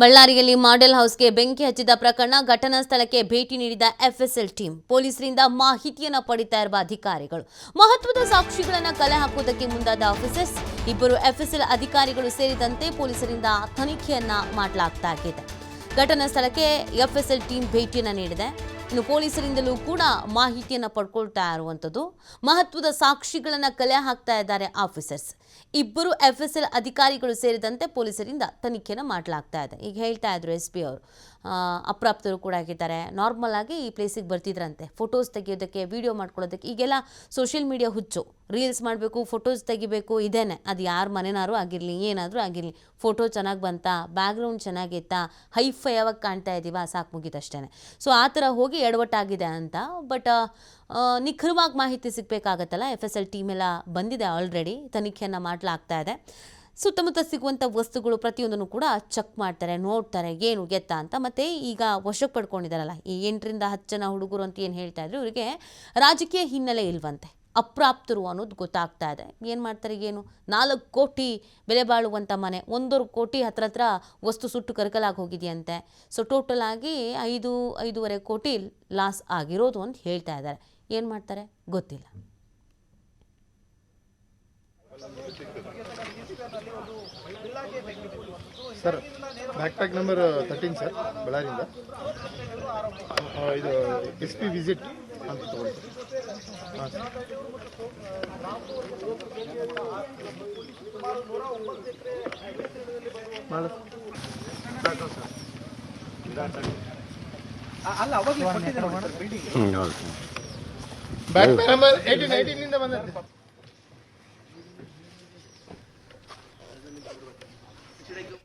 ಬಳ್ಳಾರಿಯಲ್ಲಿ ಮಾಡೆಲ್ ಹೌಸ್ಗೆ ಬೆಂಕಿ ಹಚ್ಚಿದ ಪ್ರಕರಣ ಘಟನಾ ಸ್ಥಳಕ್ಕೆ ಭೇಟಿ ನೀಡಿದ ಎಫ್ಎಸ್ಎಲ್ ಟೀಮ್, ಪೊಲೀಸರಿಂದ ಮಾಹಿತಿಯನ್ನು ಪಡಿತಾ ಇರುವ ಅಧಿಕಾರಿಗಳು. ಮಹತ್ವದ ಸಾಕ್ಷಿಗಳನ್ನು ಕಲೆ ಹಾಕುವುದಕ್ಕೆ ಮುಂದಾದ ಆಫೀಸರ್ಸ್, ಇಬ್ಬರು ಎಫ್ಎಸ್ಎಲ್ ಅಧಿಕಾರಿಗಳು ಸೇರಿದಂತೆ ಪೊಲೀಸರಿಂದ ತನಿಖೆಯನ್ನ ಮಾಡಲಾಗ್ತಾ ಇದೆ. ಘಟನಾ ಸ್ಥಳಕ್ಕೆ ಎಫ್ಎಸ್ಎಲ್ ಟೀಮ್ ಭೇಟಿಯನ್ನು ನೀಡಿದೆ. ಇನ್ನು ಪೊಲೀಸರಿಂದಲೂ ಕೂಡ ಮಾಹಿತಿಯನ್ನು ಪಡ್ಕೊಳ್ತಾ ಇರುವಂಥದ್ದು. ಮಹತ್ವದ ಸಾಕ್ಷಿಗಳನ್ನು ಕಲೆ ಹಾಕ್ತಾ ಇದ್ದಾರೆ ಆಫೀಸರ್ಸ್. ಇಬ್ಬರು ಎಫ್ ಎಸ್ ಎಲ್ ಅಧಿಕಾರಿಗಳು ಸೇರಿದಂತೆ ಪೊಲೀಸರಿಂದ ತನಿಖೆಯನ್ನು ಮಾಡಲಾಗ್ತಾ ಇದೆ. ಈಗ ಹೇಳ್ತಾ ಇದ್ರು ಎಸ್ ಪಿ ಅವರು. ಅಪ್ರಾಪ್ತರು ಕೂಡ ಆಗಿದ್ದಾರೆ. ನಾರ್ಮಲ್ ಆಗಿ ಈ ಪ್ಲೇಸಿಗೆ ಬರ್ತಿದ್ರಂತೆ. ಫೋಟೋಸ್ ತೆಗೆಯೋದಕ್ಕೆ ವಿಡಿಯೋ ಮಾಡ್ಕೊಳ್ಳೋದಕ್ಕೆ, ಈಗೆಲ್ಲ ಸೋಷಿಯಲ್ ಮೀಡಿಯಾ ಹುಚ್ಚು. ರೀಲ್ಸ್ ಮಾಡಬೇಕು, ಫೋಟೋಸ್ ತೆಗಿಬೇಕು, ಇದೇನೆ. ಅದು ಯಾರ ಮನೆನಾರು ಆಗಿರಲಿ, ಏನಾದರೂ ಆಗಿರಲಿ, ಫೋಟೋ ಚೆನ್ನಾಗಿ ಬಂತಾ ಬ್ಯಾಕ್ಗ್ರೌಂಡ್ ಚೆನ್ನಾಗಿತ್ತಾ ಹೈಫೈ ಯಾವಾಗ ಕಾಣ್ತಾ ಇದ್ದೀವ ಸಾಕು ಮುಗಿದಷ್ಟೇ ಸೊ, ಆ ಥರ ಹೋಗಿ ಎಡವಟ್ಟಾಗಿದೆ ಅಂತ, ಬಟ್ ನಿಖರವಾಗಿ ಮಾಹಿತಿ ಸಿಗಬೇಕಾಗತ್ತಲ್ಲ ಎಫ್ ಎಸ್ ಎಲ್ ಟೀಮ್ ಎಲ್ಲ ಬಂದಿದೆ ಆಲ್ರೆಡಿ ತನಿಖೆಯನ್ನು ಮಾಡಲಾಗ್ತಾ ಇದೆ. ಸುತ್ತಮುತ್ತ ಸಿಗುವಂಥ ವಸ್ತುಗಳು ಪ್ರತಿಯೊಂದನ್ನು ಕೂಡ ಚೆಕ್ ಮಾಡ್ತಾರೆ, ನೋಡ್ತಾರೆ, ಏನು ಗೆತ್ತ ಅಂತ. ಮತ್ತು ಈಗ ವಶಕ್ಕೆ ಪಡ್ಕೊಂಡಿದ್ದಾರಲ್ಲ ಈ ಎಂಟರಿಂದ ಹತ್ತು ಜನ ಹುಡುಗರು ಅಂತ ಏನು ಹೇಳ್ತಾ ಇದ್ರು, ಇವರಿಗೆ ರಾಜಕೀಯ ಹಿನ್ನೆಲೆ ಇಲ್ವಂತೆ. ಅಪ್ರಾಪ್ತರು ಅನ್ನೋದು ಗೊತ್ತಾಗ್ತಾ ಇದೆ. ಏನು ಮಾಡ್ತಾರೆ ಏನು ನಾಲ್ಕು ಕೋಟಿ ಬೆಲೆ ಬಾಳುವಂಥ ಮನೆ, ಒಂದೂವರೆ ಕೋಟಿ ಹತ್ರ ಹತ್ರ ವಸ್ತು ಸುಟ್ಟು ಕರಕಲಾಗಿ ಹೋಗಿದೆಯಂತೆ. ಸೊ ಟೋಟಲ್ ಆಗಿ ಐದು, ಐದೂವರೆ ಕೋಟಿ ಲಾಸ್ ಆಗಿರೋದು ಅಂತ ಹೇಳ್ತಾ ಇದ್ದಾರೆ. ಏನು ಮಾಡ್ತಾರೆ? ಗೊತ್ತಿಲ್ಲ. Sir backpack number thirteen sir ಬಳ್ಳಾರಿಯಿಂದ. ಆ, ಇದು ಎಸ್ ಪಿ ವಿಸಿಟ್ ಅಂತ ತಗೊಳ್ಳಿ ಹಾಂ ಸರ್ ಮಾಡು. ಬ್ಯಾಕ್ ಪ್ಯಾಕ್ ನಂಬರ್ ಏಯ್ಟೀನ್ ಏಯ್ಟೀನಿಂದ ಬಂದೈತೆ Should I go?